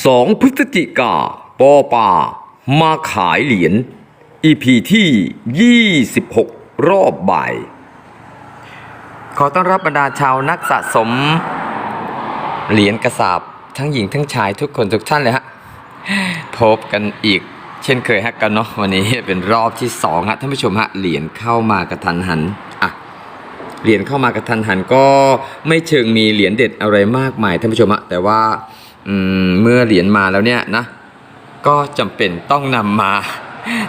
2 พฤศจิกาปอปามาขายเหรียญ EP ที่ 26 รอบบ่าย ขอต้อนรับบรรดาชาวนักสะสม เหรียญกระสาบทั้งหญิงทั้งชายทุกคนทุกท่านเลยฮะ พบกันอีกเช่นเคยฮะกันเนาะวันนี้เป็นรอบที่สองฮะท่านผู้ชมฮะเหรียญเข้ามากระทันหันอะเหรียญเข้ามากระทันหันก็ไม่เชิงมีเหรียญเด็ดอะไรมากมายท่านผู้ชมฮะแต่ว่า เมื่อเหรียญมาแล้วเนี่ยนะ ก็จำเป็นต้องนำมา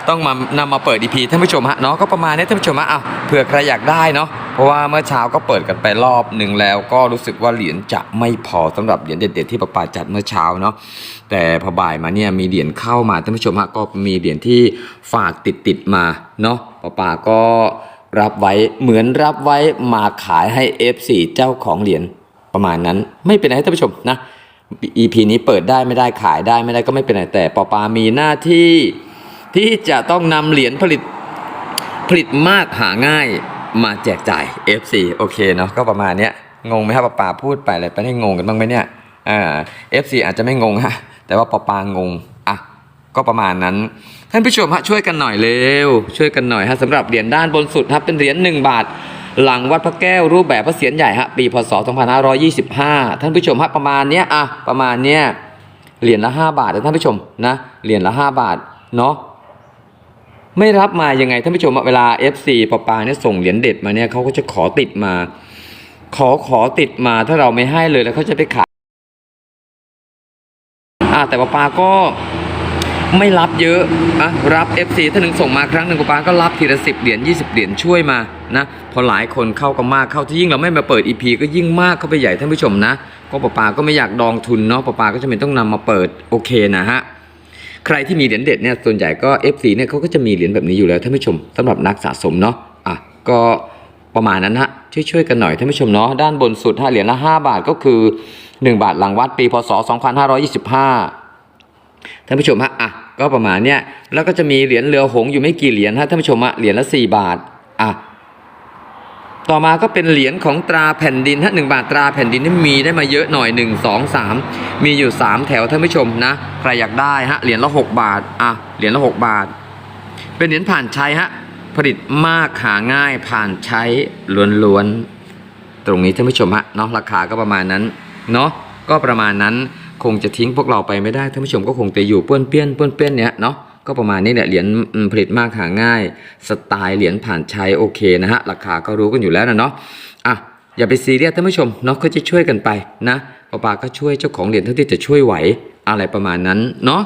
ต้องมานำมาเปิด EP ท่านผู้ชมฮะเนาะก็ประมาณนี้ท่านผู้ชมฮะเอะเผื่อใครอยากได้เนาะเพราะว่าเมื่อเช้าก็เปิดกันไปรอบหนึ่งแล้ว ก็รู้สึกว่าเหรียญจะไม่พอสำหรับเหรียญเด็ดๆที่ประปาจัดเมื่อเช้าเนาะแต่พอบ่ายมาเนี่ยมีเหรียญเข้ามาท่านผู้ชมฮะก็มีเหรียญที่ฝากติดติดๆมาเนาะประปาก็รับไว้เหมือนรับไว้มาขายให้ F4 เจ้าของเหรียญประมาณนั้น ไม่เป็นไรท่านผู้ชมนะ EP นี้เปิดได้ไม่ได้ขายได้ไม่ได้ก็ไม่เป็นไรแต่ปอปามีหน้าที่ที่จะต้องนำเหรียญผลิตผลิตมากหาง่ายมาแจกจ่าย FC โอเคเนาะก็ประมาณเนี้ยงงไหมครับปอปาพูดไปอะไรไปได้งงกันบ้างไหมเนี่ยอ่า FC อาจจะไม่งงฮะแต่ว่าปอปางงอะก็ประมาณนั้นท่านผู้ชมฮะช่วยกันหน่อยเร็วช่วยกันหน่อยฮะสำหรับเหรียญด้านบนสุดครับเป็นเหรียญ1บาท หลังวัดพระแก้วรูปแบบพระเศียรใหญ่ฮะปีพศ 2525 ท่านผู้ชมฮะประมาณเนี้ยอะประมาณเนี้ยเหรียญละ 5 บาทนะท่านผู้ชมนะเหรียญละ 5 บาทเนาะไม่รับมายังไงท่านผู้ชมเวลา FC ปปาเนี่ยส่งเหรียญเด็ดมาเนี่ยเขาก็จะขอติดมา ขอขอติดมาถ้าเราไม่ให้เลยแล้วเขาจะไปขายอ่าแต่ปปาก็ ไม่รับเยอะอะรับ FC ถ้าหนึ่งส่งมาครั้งหนึ่งกูปาก็รับทีละสิบเหรียญ20 เหรียญช่วยมานะพอหลายคนเข้าก็มากเข้าที่ยิ่งเราไม่มาเปิด EP ก็ยิ่งมากเข้าไปใหญ่ท่านผู้ชมนะก็ปาปาก็ไม่อยากดองทุนเนาะปาปาก็จะเป็นต้องนำมาเปิดโอเคนะฮะใครที่มีเหรียญเด็ดเนี่ยส่วนใหญ่ก็ FC เนี่ยเขาก็จะมีเหรียญแบบนี้อยู่แล้วท่านผู้ชมสำหรับนักสะสมเนาะอะก็ประมาณนั้นฮะช่วยๆกันหน่อยท่านผู้ชมเนาะด้านบนสุดห้าเหรียญละ5บาทก็คือ 1 บาทหลังวัดปีพศ2525ท่านผู้ชมฮะอะ ก็ประมาณเนี้ยแล้วก็จะมีเหรียญเรือหงอยู่ไม่กี่เหรียญฮะท่านผู้ชมฮะเหรียญละ 4 บาทอะต่อมาก็เป็นเหรียญของตราแผ่นดินฮะหนึ่งบาทตราแผ่นดินนี่มีได้มาเยอะหน่อย 1 2 3 มีอยู่ 3 แถวท่านผู้ชมนะใครอยากได้ฮะเหรียญละ 6 บาทอะเหรียญละ 6 บาท เป็นเหรียญผ่านใช้ฮะผลิตมากหาง่ายผ่านใช้ล้วนๆตรงนี้ท่านผู้ชมฮะเนาะราคาก็ประมาณนั้นเนาะก็ประมาณนั้น คงจะทิ้งพวกเราไปไม่ได้ท่านผู้ชมก็คงจะอยู่ป้วนเปี้ยนป้วนเปี้ยนเนี้ยเนาะก็ประมาณนี้แหละเหรียญผลิตมากหาง่าย สไตล์เหรียญผ่านใช้โอเคนะฮะราคาก็รู้กันอยู่แล้วนะเนาะอะอย่าไปซีเรียสท่านผู้ชมเนาะก็จะช่วยกันไปนะปาปาก็ช่วยเจ้าของเหรียญเท่าที่จะช่วยไหวอะไรประมาณนั้นเนาะ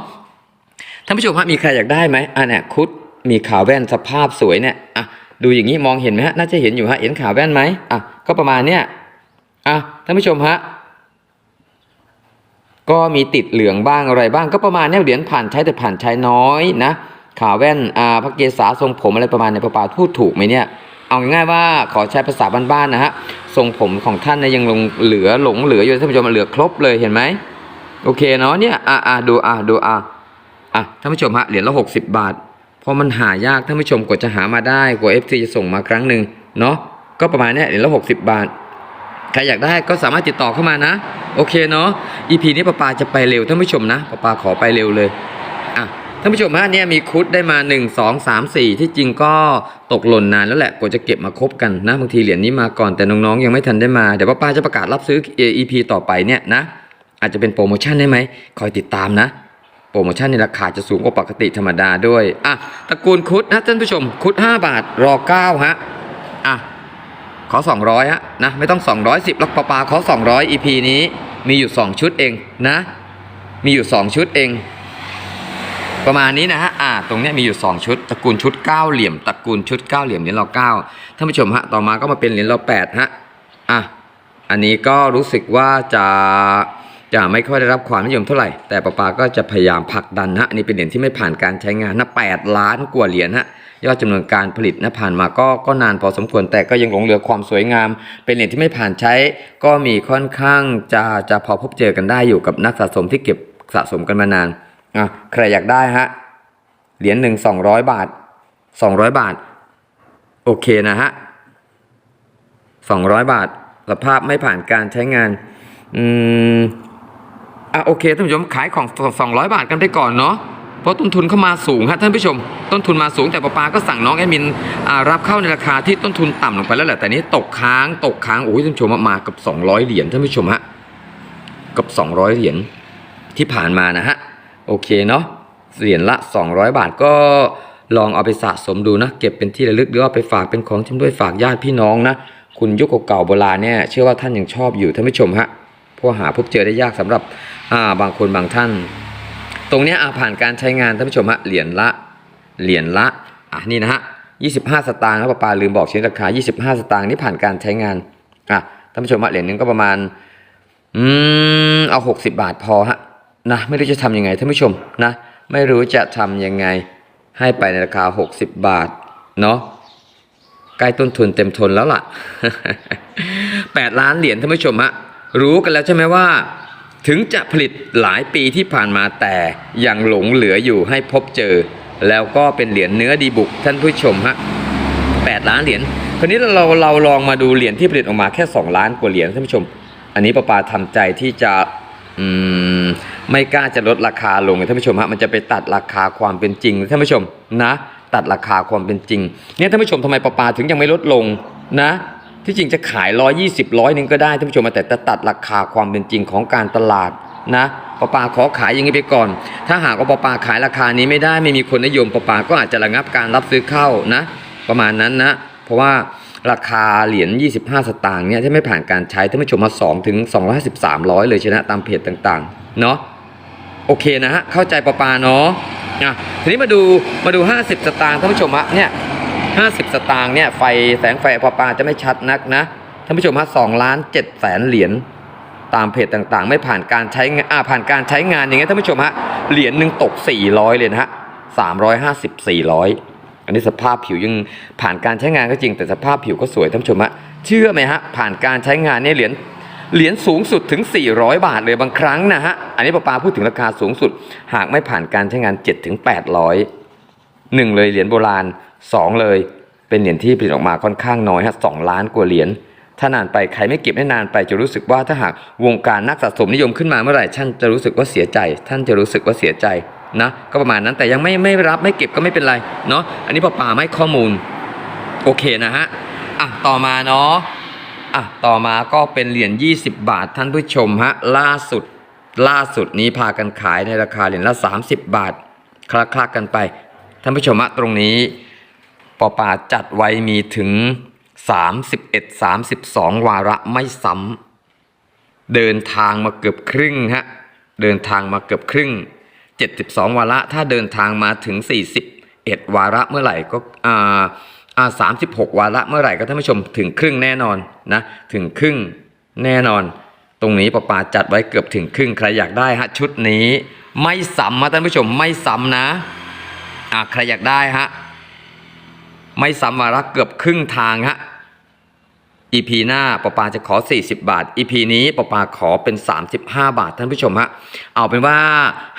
ท่านผู้ชมฮะมีใครอยากได้ไหมอะเนี่ยคุดมีขาแว่นสภาพสวยเนี่ยอะดูอย่างนี้มองเห็นไหมฮะน่าจะเห็นอยู่ฮะเห็นขาแว่นไหมอะก็ประมาณเนี้ยอะท่านผู้ชมฮะ ก็มีติดเหลืองบ้างอะไรบ้าง ก็ประมาณเนี้ยเหรียญผ่านใช้แต่ผ่านใช้น้อยนะขาแว่นอ่าพระเกศาทรงผมอะไรประมาณในประปาพูดถูกไหมเนี่ยเอาง่ายๆว่าขอใช้ภาษาบ้านๆนะฮะทรงผมของท่านเนี่ยยังลงเหลือหลงเหลืออยู่ท่านผู้ชมมันเหลือครบเลยเห็นไหมโอเคเนาะเนี่ยอ่าอ่าดูอ่าดูอ่าอะท่านผู้ชมฮะเหรียญละหกสิบบาทเพราะมันหายากท่านผู้ชมกว่าจะหามาได้กว่า FC จะส่งมาครั้งหนึ่งเนาะก็ประมาณเนี้ยเหรียญละหกสิบบาท ใครอยากได้ก็สามารถติดต่อเข้ามานะ โอเคเนาะ EP นี้ปาปาจะไปเร็วท่านผู้ชมนะปาปาขอไปเร็วเลยอะท่านผู้ชมฮะเนี่ยมีคุดได้มา 1 2 3 4 ที่จริงก็ตกหล่นนานแล้วแหละกว่าจะเก็บมาครบกันนะบางทีเหรียญนี้มาก่อนแต่น้องๆยังไม่ทันได้มาเดี๋ยวปาปาจะประกาศรับซื้อ EP ต่อไปเนี่ยนะอาจจะเป็นโปรโมชั่นได้ไหมคอยติดตามนะ โปรโมชั่นในราคาจะสูงกว่าปกติธรรมดาด้วยอะตระกูลคุดนะท่านผู้ชมคุด 5 บาทรอ9ฮะ ขอ 200ฮะนะไม่ต้อง 210แล้วปาปาขอ 200 EP นี้มีอยู่ 2 ชุดเองนะ มีอยู่ 2 ชุดเอง ประมาณนี้นะฮะอ่าตรงนี้มีอยู่ 2 ชุดตระกูลชุด9เหลี่ยมตระกูลชุด9เหลี่ยมเหรียญเรา9ท่านผู้ชมฮะต่อมาก็มาเป็นเหรียญเรา8ฮะอะอันนี้ก็รู้สึกว่าจะจะไม่ค่อยได้รับความนิยมเท่าไหร่ แต่ปาปาก็จะพยายามผลักดันฮะอันนี้เป็นเหรียญที่ไม่ผ่านการใช้งานนะ8ล้านกว่าเหรียญฮะ ยอดจำนวนการผลิตนะผ่านมาก็ก็นานพอสมควรแต่ก็ยังหลงเหลือความสวยงาม เป็นเหรียญที่ไม่ผ่านใช้ ก็มีค่อนข้างจะจะพอพบเจอกันได้อยู่กับนักสะสมที่เก็บสะสมกันมานานอะใครอยากได้ฮะเหรียญหนึ่งสองร้อยบาทสองร้อยบาท โอเคนะฮะสองร้อยบาทสภาพไม่ผ่านการใช้งาน อืมอะโอเคท่านผู้ชมขายของสองร้อยบาทกันไปก่อนเนาะ ราะต้นทุนเข้ามาสูงฮะท่านผู้ชม ต้นทุนมาสูงแต่ปาปาก็สั่งน้องแอดมินรับเข้าในราคาที่ต้นทุนต่ำลงไปแล้วแหละแต่นี้ตกค้างตกค้างโอ้ยท่านผู้ชมมากับ 200 เหรียญท่านผู้ชมฮะกับ 200 เหรียญที่ผ่านมานะฮะโอเคเนาะเหรียญละ 200 บาทก็ลองเอาไปสะสมดูนะ เก็บเป็นที่ระลึกหรือว่าไปฝากเป็นของชำร่วยฝากญาติพี่น้องนะ คุณยุคเก่าโบราณเนี่ยเชื่อว่าท่านยังชอบอยู่ท่านผู้ชมฮะเพราะหาพบเจอได้ยากสำหรับาบางคนบางท่าน ตรงนี้อ่าผ่านการใช้งานท่านผู้ชมฮะเหรียญละเหรียญละอะนี่นะฮะ25 สตางค์นะป้าปาลืมบอกชิ้นราคา 25 สตางค์นี่ผ่านการใช้งานอะท่านผู้ชมฮะเหรียญนึงก็ประมาณอืมเอา 60 บาทพอฮะนะไม่รู้จะทำยังไงท่านผู้ชมนะไม่รู้จะทำยังไงให้ไปในราคา 60 บาทเนาะใกล้ต้นทุนเต็มทนแล้วล่ะ 8 ล้านเหรียญท่านผู้ชมฮะรู้กันแล้วใช่ไหมว่า ถึงจะผลิตหลายปีที่ผ่านมาแต่ยังหลงเหลืออยู่ให้พบเจอ แล้วก็เป็นเหรียญเนื้อดีบุกท่านผู้ชมฮะ8ล้านเหรียญคราวนี้เราเราลองมาดูเหรียญที่ผลิตออกมาแค่ 2 ล้านกว่าเหรียญท่านผู้ชม อันนี้ประปาทำใจที่จะอืมไม่กล้าจะลดราคาลงท่านผู้ชมฮะมันจะไปตัดราคาความเป็นจริงท่านผู้ชมนะ ตัดราคาความเป็นจริงเนี่ยท่านผู้ชมทำไมประปาถึงยังไม่ลดลงนะ ที่จริงจะขาย 120ร้อยนึงก็ได้ท่านผู้ชมแต่จะตัดราคาความเป็นจริงของการตลาดนะปะปาขอขายอย่างนี้ไปก่อน ถ้าหากว่าปะปาขายราคานี้ไม่ได้ไม่มีคนนิยมปะปาก็อาจจะระงับการรับซื้อเข้านะ ประมาณนั้นนะ เพราะว่าราคาเหรียญ 25 สตางค์เนี่ยถ้าไม่ผ่านการใช้ท่านผู้ชมมา2ถึง250 300เลยชนะตามเพจต่างๆ เนาะโอเคนะฮะเข้าใจปะปาเนาะอะทีนี้มาดูมาดู 50 สตางค์ท่านผู้ชมฮะเนี่ย 50 สตางค์เนี่ยไฟแสงไฟประปาจะไม่ชัดนักนะท่านผู้ชมฮะ2ล้าน7แสนเหรียญตามเพจต่างๆ ไม่ผ่านการใช้งานผ่านการใช้งานอย่างเงี้ยท่านผู้ชมฮะเหรียญหนึ่งตก 400 เลยนะฮะ350 400อันนี้สภาพผิวยังผ่านการใช้งานก็จริง แต่สภาพผิวก็สวยท่านผู้ชมฮะเชื่อไหมฮะผ่านการใช้งานเนี่ยเหรียญเหรียญสูงสุดถึง 400 บาทเลยบางครั้งนะฮะอันนี้ป้าปาพูดถึงราคาสูงสุด หากไม่ผ่านการใช้งาน7ถึง800 หนึ่งเลยเหรียญโบราณสองเลย เป็นเหรียญที่ผลิตออกมาค่อนข้างน้อยฮะสองล้านกว่าเหรียญถ้านานไปใครไม่เก็บได้นานไปจะรู้สึกว่าถ้าหากวงการนักสะสมนิยมขึ้นมาเมื่อไหร่ท่านจะรู้สึกว่าเสียใจ ท่านจะรู้สึกว่าเสียใจนะก็ประมาณนั้นแต่ยังไม่ไม่รับไม่เก็บก็ไม่เป็นไรเนาะอันนี้ป้าป่าไม่ข้อมูลโอเคนะฮะอะต่อมาเนาะอะต่อมาก็เป็นเหรียญ20 บาทท่านผู้ชมฮะล่าสุดล่าสุดนี้พากันขายในราคาเหรียญละ 30 บาท คลักคลักกันไป ท่านผู้ชมตรงนี้ปอปาจัดไว้มีถึง 31 32 วาระไม่ซ้ำเดินทางมาเกือบครึ่งฮะเดินทางมาเกือบครึ่ง 72 วาระ ถ้าเดินทางมาถึง 41 วาระเมื่อไหร่ก็อ่าอ่า36วาระเมื่อไหร่ก็ท่านผู้ชมถึงครึ่งแน่นอนนะถึงครึ่งแน่นอน ตรงนี้ปอปาจัดไว้เกือบถึงครึ่งใครอยากได้ฮะชุดนี้ไม่ซ้ำนะท่านผู้ชมไม่ซ้ำนะ อ่าใครอยากได้ฮะไม่ซ้ำวาระเกือบครึ่งทางฮะ EP หน้าปปาจะขอ 40 บาท EP นี้ปปาขอเป็น 35 บาทท่านผู้ชมฮะ เอาเป็นว่า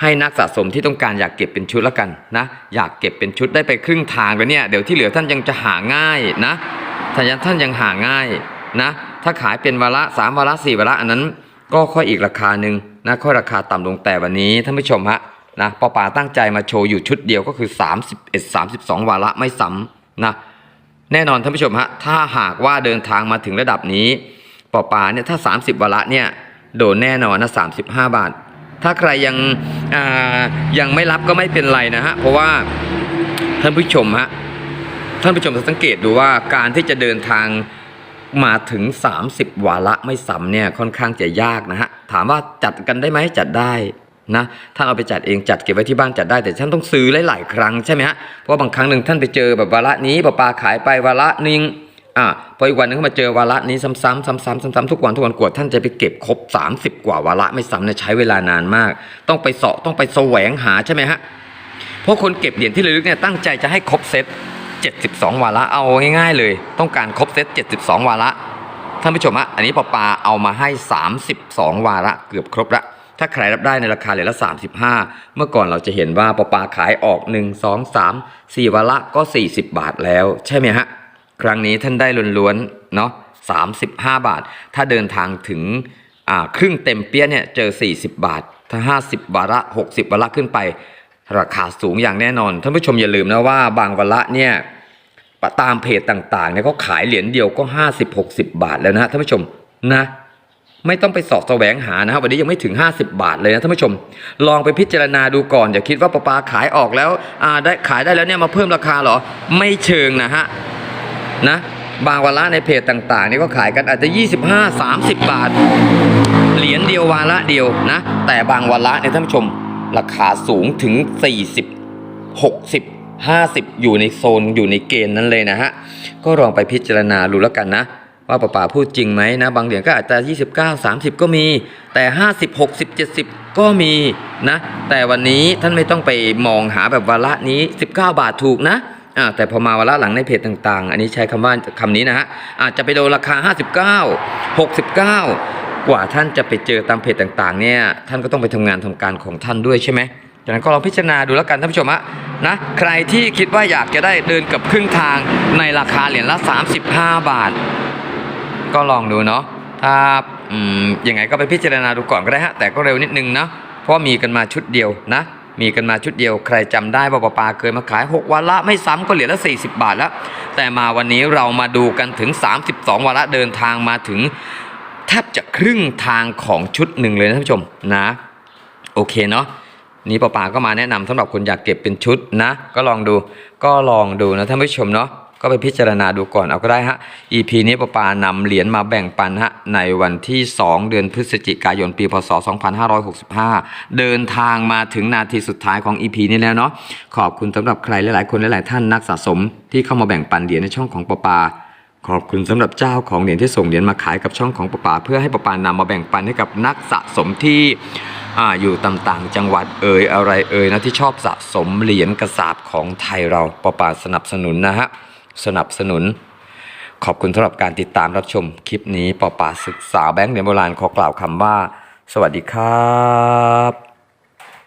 ให้นักสะสมที่ต้องการอยากเก็บเป็นชุดแล้วกันนะ อยากเก็บเป็นชุดได้ไปครึ่งทางแล้วเนี่ย เดี๋ยวที่เหลือท่านยังจะหาง่ายนะท่านยังท่านยังหาง่ายนะ ถ้าขายเป็นวาระ 3 วาระ 4 วาระอันนั้น ก็ค่อยอีกราคาหนึ่งนะ ค่อยราคาต่ำลงแต่วันนี้ท่านผู้ชมฮะ นะปอปาตั้งใจมาโชว์อยู่ชุดเดียวก็คือ 31 32 วาระไม่ซ้ำนะแน่นอนท่านผู้ชมฮะถ้าหากว่าเดินทางมาถึงระดับนี้ปอปาเนี่ยถ้า 30 วาระเนี่ยโดนแน่นอนนะ35 บาท ถ้าใครยังยังไม่รับก็ไม่เป็นไรนะฮะเพราะว่าท่านผู้ชมฮะท่านผู้ชมสังเกตดูว่าการที่จะเดินทางมาถึง 30 วาระไม่ซ้ำเนี่ยค่อนข้างจะยากนะฮะถามว่าจัดกันได้ไหมจัดได้ นะท่านเอาไปจัดเองจัดเก็บไว้ที่บ้านจัดได้แต่ท่านต้องซื้อหลายๆครั้งใช่ไหมฮะเพราะบางครั้งหนึ่งท่านไปเจอแบบวาระนี้ปลาปลาขายไปวาระนึงอ่าพออีกวันหนึงมาเจอวาระนี้ซ้ำๆซ้ำๆซ้ำๆทุกวันทุกวันกว่าท่านจะไปเก็บครบ 30 กว่าวาระไม่ซ้ำเนี่ยใช้เวลานานมาก ต้องไปเสาะต้องไปแสวงหาใช่ไหมฮะเพราะคนเก็บเหรียญที่ระลึกเนี่ยตั้งใจจะให้ครบเซต72 วาระเอาง่าย ๆ เลย ต้องการครบเซต72 วาระท่านผู้ชมฮะอันนี้ปอปาเอามาให้ 32 วาระเกือบครบละ ถ้าใครรับได้ในราคาเหรียญละ 35 เมื่อก่อนเราจะเห็นว่าปอปาขายออก 1 2 3 4วาระก็ 40 บาทแล้ว ใช่ไหมฮะ ครั้งนี้ท่านได้ล้วนๆเนาะ35 บาท ถ้าเดินทางถึงครึ่งเต็มเปี้ยเนี่ยเจอ 40 บาท ถ้า 50วาระ60วาระขึ้นไป ราคาสูงอย่างแน่นอน ท่านผู้ชมอย่าลืมนะว่าบางวาระเนี่ยตามเพจต่างๆเนี่ยเขาขายเหรียญเดียวก็ 50-60 บาทแล้วนะท่านผู้ชมนะ ไม่ต้องไปสอบแสวงหานะครับวันนี้ยังไม่ถึง 50 บาทเลยนะท่านผู้ชม ลองไปพิจารณาดูก่อน อย่าคิดว่าปลาปลาขายออกแล้วอ่าได้ขายได้แล้วเนี่ยมาเพิ่มราคาเหรอ ไม่เชิงนะฮะนะบางวาระในเพจต่างๆนี่ก็ขายกันอาจจะ 25 30 บาท เหรียญเดียววาระเดียวนะ แต่บางวาระเนี่ยท่านผู้ชม ราคาสูงถึง 40 60 50 อยู่ในโซนอยู่ในเกณฑ์นั้นเลยนะฮะก็ลองไปพิจารณาดูแล้วกันนะ ว่าป๋าป๋าพูดจริงไหมนะ บางเหรียญก็อาจจะ 29 30 ก็มี แต่ 50 60 70 ก็มีนะ แต่วันนี้ท่านไม่ต้องไปมองหาแบบวาระนี้ 19 บาทถูกนะแต่พอมาวาระหลังในเพจต่างๆ อันนี้ใช้คำว่าคำนี้นะฮะ อาจจะไปโดนราคา 59 69 กว่าท่านจะไปเจอตามเพจต่างๆ เนี่ย ท่านก็ต้องไปทำงานทำการของท่านด้วยใช่ไหมจากนั้นก็ลองพิจารณาดูแล้วกันท่านผู้ชมฮะนะใครที่คิดว่าอยากจะได้เดินกับครึ่งทางในราคาเหรียญละ 35 บาท ก็ลองดูเนาะถ้าอืมยังไงก็ไปพิจารณาดูก่อนก็ได้ฮะแต่ก็เร็วนิดนึงเนาะเพราะมีกันมาชุดเดียวนะ มีกันมาชุดเดียวใครจำได้ว่าปปาเคยมาขาย 6วันละไม่ซ้ำก็เหรียญละ 40 บาทแล้ว แต่มาวันนี้เรามาดูกันถึง 32วันละเดินทางมาถึงแทบจะครึ่งทางของชุดหนึ่งเลยนะท่านผู้ชมนะโอเคเนาะนี่ปาปาก็มาแนะนำสำหรับคนอยากเก็บเป็นชุดนะ ก็ลองดูก็ลองดูนะท่านผู้ชมเนาะ ก็ไปพิจารณาดูก่อนเอาก็ได้ฮะ EP นี้ปาปานำเหรียญมาแบ่งปันฮะในวันที่ 2 เดือนพฤศจิกายนปีพศ 2565 เดินทางมาถึงนาทีสุดท้ายของ EP นี้แล้วเนาะขอบคุณสำหรับใครหลายๆ คนหลายๆท่านนักสะสม ที่เข้ามาแบ่งปันเหรียญในช่องของปาปาขอบคุณสำหรับเจ้าของเหรียญที่ส่งเหรียญมาขายกับช่องของปะปา เพื่อให้ปะปานำมาแบ่งปันให้กับนักสะสมที่ออยู่ต่างๆ จังหวัดเอ่ยอะไรเอ่ยนะที่ชอบสะสมเหรียญกระสาบของไทยเราปะปาสนับสนุนนะฮะ สนับสนุน ขอบคุณสำหรับการติดตามรับชมคลิปนี้ปอปาศึกษาแบงค์เหรียญโบราณขอกล่าวคำว่า สวัสดีครับ